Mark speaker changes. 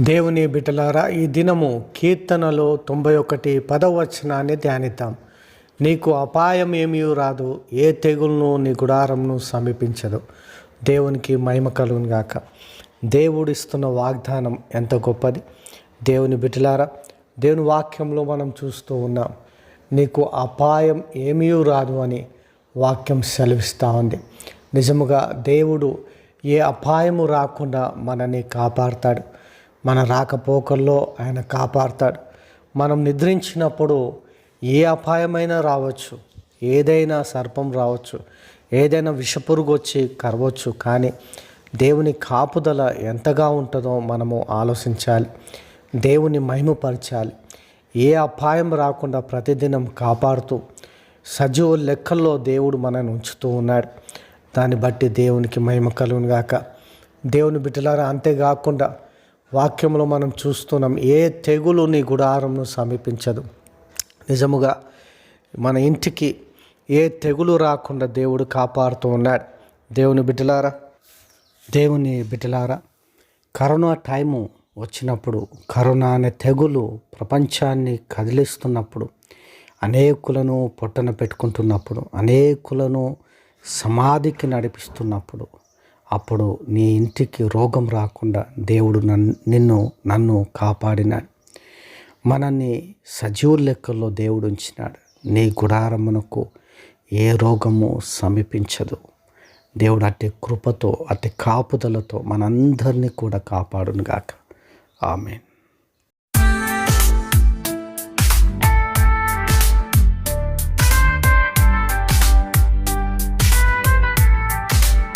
Speaker 1: దేవుని బిడ్డలారా ఈ దినము కీర్తనలో తొంభై ఒకటి పదవచనాన్ని ధ్యానిద్దాం. నీకు అపాయం ఏమీ రాదు ఏ తెగులను నీ గుడారంను సమీపించదు. దేవునికి మహిమ కలుగును గాక. దేవుడిస్తున్న వాగ్దానం ఎంత గొప్పది. దేవుని బిడ్డలారా దేవుని వాక్యంలో మనం చూస్తూ ఉన్నాం నీకు అపాయం ఏమీ రాదు అని వాక్యం సెలవిస్తూ ఉంది. నిజముగా దేవుడు ఏ అపాయము రాకుండా మనని కాపాడతాడు. మన రాకపోకల్లో ఆయన కాపాడతాడు. మనం నిద్రించినప్పుడు ఏ అపాయమైనా రావచ్చు ఏదైనా సర్పం రావచ్చు ఏదైనా విషపురుగు వచ్చి కరవచ్చు కానీ దేవుని కాపుదల ఎంతగా ఉంటుందో మనము ఆలోచించాలి. దేవుని మహిమపరచాలి. ఏ అపాయం రాకుండా ప్రతిదినం కాపాడుతూ సజీవ లెక్కల్లో దేవుడు మనల్ని ఉంచుతూ ఉన్నాడు. దాన్ని బట్టి దేవునికి మహిమ కలుగునుగాక. దేవుని బిడ్డలారా అంతేకాకుండా వాక్యంలో మనం చూస్తున్నాం ఏ తెగులు నీ గుడారంను సమీపించదు. నిజముగా మన ఇంటికి ఏ తెగులు రాకుండా దేవుడు కాపాడుతూ ఉన్నాడు. దేవుని బిడ్డలారా దేవుని బిడ్డలారా కరోనా టైము వచ్చినప్పుడు కరోనా అనే తెగులు ప్రపంచాన్ని కదిలిస్తున్నప్పుడు అనేకులను పొట్టన పెట్టుకుంటున్నప్పుడు అనేకులను సమాధికి నడిపిస్తున్నప్పుడు అప్పుడు నీ ఇంటికి రోగం రాకుండా దేవుడు నన్ను నిన్ను నన్ను కాపాడినాడు. మనల్ని సజీవుల లెక్కల్లో దేవుడు ఉంచినాడు. నీ గుడారమునకు ఏ రోగము సమీపించదు. దేవుడు అట్టి కృపతో అట్టి కాపుదలతో మనందరినీ కూడా కాపాడునుగాక. ఆమెన్.